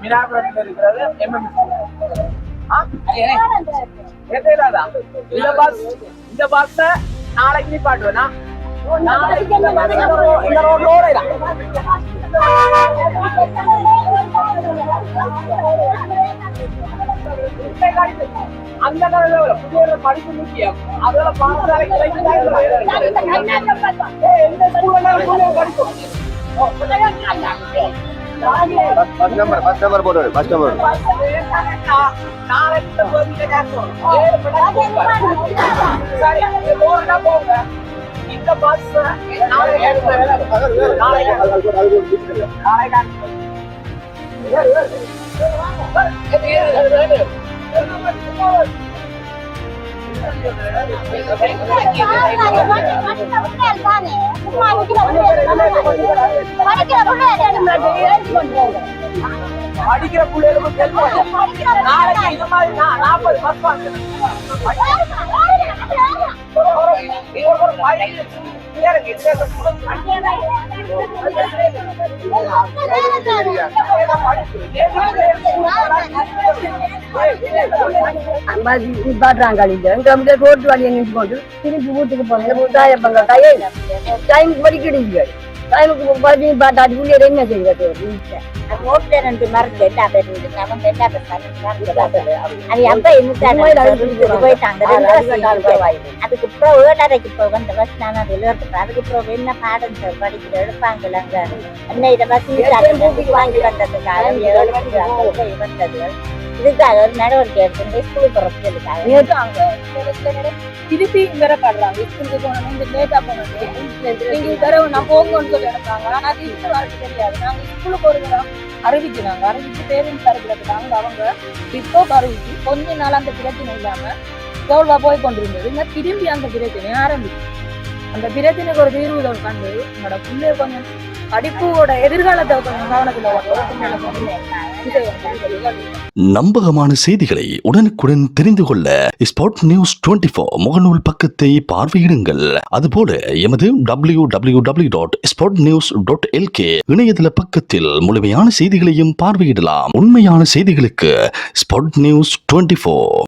மீனாபுரத்தில் இருக்கிறது எம்எம் இந்த பஸ் இந்த பஸ் நாளைக்கு நீ பாட்டுவனா நாளைக்கு இந்த ரோட்ல அந்த காலத்துல புதிய படிப்பு முக்கியம். அதுல பாடசாலை எந்த ஸ்கூல்ல படிக்கும் பஸ் நம்பர் பஸ் போட்டு பஸ் இந்த பஸ் நாளைக்கு அடிக்கிற படிக்கிற பிள்ளைகளுக்கு நாளைக்கு இந்த மாதிரி நாற்பது பஸ் ஒரு பழைய பேருக்கு பாடுறாங்க இந்த ரோட்டு வழியை நின்று கொண்டு திருப்பி வீட்டுக்கு போனேன் முத்தாயப்பங்க கையை டைமுக்கு படிக்கிறீங்க டைமுக்கு படி பாட்டாடி உள்ளே என்ன செய்வது வீட்டில் ரோட்ல ரெண்டு மருந்து எல்லா பேர் இருக்கு அவங்க எல்லா பேர் அது அப்ப என்ன போயிட்டாங்க ரெண்டு வருஷம் போய். அதுக்கு அப்புறம் ஏழரைக்கு போக இந்த பஸ் நான் அது எழுதுறேன் அதுக்கு அப்புறம் என்ன பாடம் சார் படிக்கிற எடுப்பாங்கல்ல அங்க என்ன இதை பஸ் பூட்டிக்கு வாங்கி வந்ததுக்காக ஏழு மணிக்கு அங்க போய் வந்தது இதுக்காக ஒரு நடவடிக்கை எடுத்து ஸ்கூல் அவங்க திருப்பி வேற படுறாங்க. ஸ்கூலுக்கு போனோம் இந்த லேட்டா போனோம் நீங்க வேற நான் போங்கன்னு சொல்லி எடுத்தாங்க ஆனால் அது இப்போ வரது தெரியாது. நாங்கள் ஸ்கூலுக்கு ஒரு தடவை அறிவிக்கிறாங்க. அறிவிச்சு பேரண்ட்ஸ் அறிவிக்கிறாங்க அவங்க இப்போ அறிவிச்சு கொஞ்ச நாள் அந்த பிரச்சனை இல்லாமல் தோல்வா போய் கொண்டிருந்தது. இந்த திரும்பி அந்த பிரச்சனை ஆரம்பிச்சு. அந்த பிரச்சனைக்கு ஒரு தீர்வு உட்காந்து கண்டு என்னோட பிள்ளைய கொஞ்சம் படிப்போட எதிர்காலத்தை கொஞ்சம் நம்பகமான செய்திகளை உடனுக்குடன் தெரிந்து கொள்ள ஸ்பாட் நியூஸ் 24 முகநூல் பக்கத்தை பார்வையிடுங்கள். அதுபோல எமது W W W dot spot news dot LK இணையதள பக்கத்தில் முழுமையான செய்திகளையும் பார்வையிடலாம். உண்மையான செய்திகளுக்கு ஸ்பாட் நியூஸ் 24